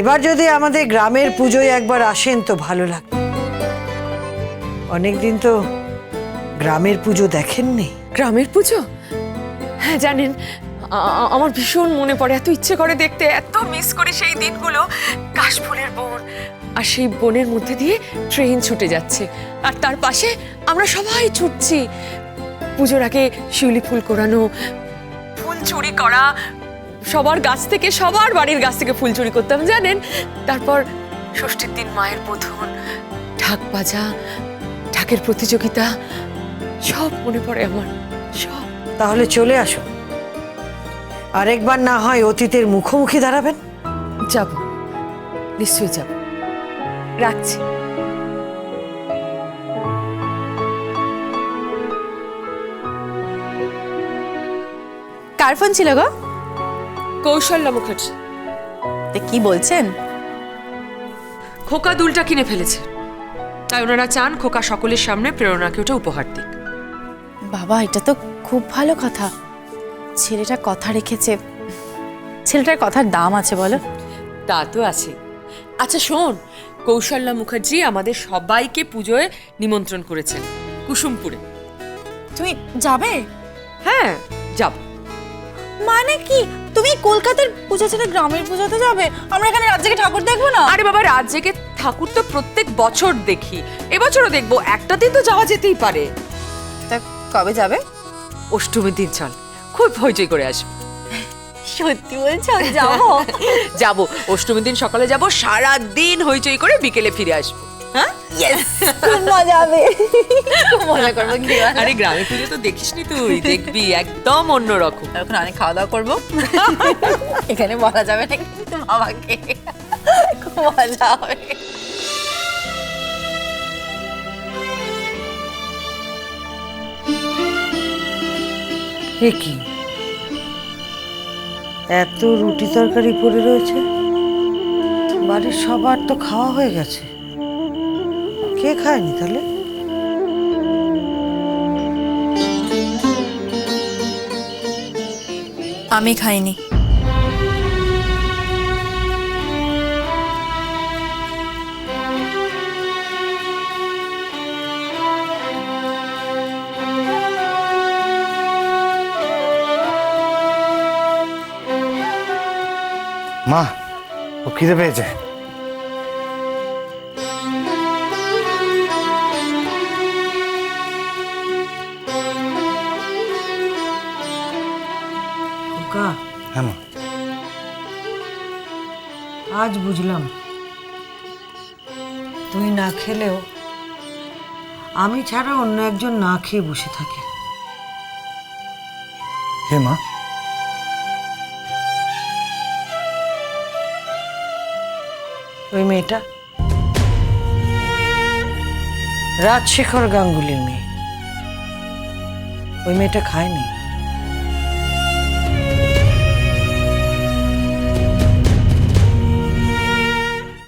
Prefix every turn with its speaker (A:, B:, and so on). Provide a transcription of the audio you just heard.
A: এবার যদি আমাদের গ্রামের পুজোয় একবার আসেন তো ভালো লাগবে। অনেকদিন তো গ্রামের পুজো দেখেননি।
B: গ্রামের পুজো? হ্যাঁ জানেন আমার ভীষণ মনে পড়ে, এত ইচ্ছে করে দেখতে, এত মিস করি সেই দিনগুলো। কাশফুলের বন, আর সেই বনের মধ্যে দিয়ে ট্রেন ছুটে যাচ্ছে। আর তার পাশে আমরা সবাই ছুটছি। পুজোর আগে শিউলি ফুল কোরানো, ফুল চুরি করা সবার গাছ থেকে সবার বাড়ির গাছ থেকে ফুল চুরি করতাম জানেন? তারপর ষষ্ঠীর দিন মায়ের বোধন ঢাক বাজা ঢাকের প্রতিযোগিতা সব মনে পড়ে আমার সব।
A: তাহলে চলে আসো। আরেকবার না হয় অতীতের মুখোমুখি দাঁড়াবেন।
B: যাব নিশ্চয়ই যাব। রাখছি।
C: কার ফোন ছিল গো?
B: কৌশল্যা মুখার্জি।
C: তা কি বলছেন?
B: খোকা দুলটা কিনে ফেলেছে। তাই ওনারা চান খোকা সকলের সামনে প্রেরণাকে ওটা উপহার দিক।
C: বাবা এটা তো খুব ভালো কথা। ছেলেটা কথা রেখেছে। ছেলেটার কথার দাম আছে বলো।
B: তা তো আছে। আচ্ছা শোন কৌশল্যা মুখার্জি আমাদের সবাইকে পুজোয় নিমন্ত্রণ করেছেন কুসুমপুরে।
C: তুমি যাবে?
B: হ্যাঁ যাব।
C: মানে কি? তুমি কলকাতার পুজো ছেড়ে গ্রামের পুজোতে যাবে? আমরা এখানে রাজ্যকে ঠাকুর দেখব না?
B: আরে বাবা জেগে ঠাকুর তো প্রত্যেক বছর দেখি। এবছরও দেখব। একটা দিন তো যাওয়া যেতেই পারে।
C: তা কবে যাবে?
B: অষ্টমীর দিন চল। খুব হইচই করে আসব।
C: সত্যি বলছো? আমি যাব।
B: অষ্টমীর দিন সকালে যাব। সারা দিন হইচই করে বিকেলে ফিরে আসব। হ্যাঁ?
C: খুব মজা হবে। খুব মজা করব
B: আরে গ্রামে পুজো তো দেখিসনি তুই দেখবি একদম অন্যরকম।
C: অনেক খাওয়া দাওয়া করব। এখানে বলা যাবে না কিন্তু বাবাকে। খুব মজা হবে।
A: এ কি? এত রুটি তরকারি পড়ে রয়েছে? বাড়ির সবার তো খাওয়া হয়ে গেছে। কে খায়নি তাহলে
C: আমি খাইনি।
D: মা ও খিদে পেয়েছে।
A: খোকা
D: হ্যাঁ মা।
A: আজ বুঝলাম। তুই না খেলেও আমি ছাড়া অন্য একজন না খেয়ে বসে থাকে।
D: হে মা।
A: ওই মেয়েটা? রাজশেখর গাঙ্গুলির মেয়ে। ওই মেয়েটা খায়নি?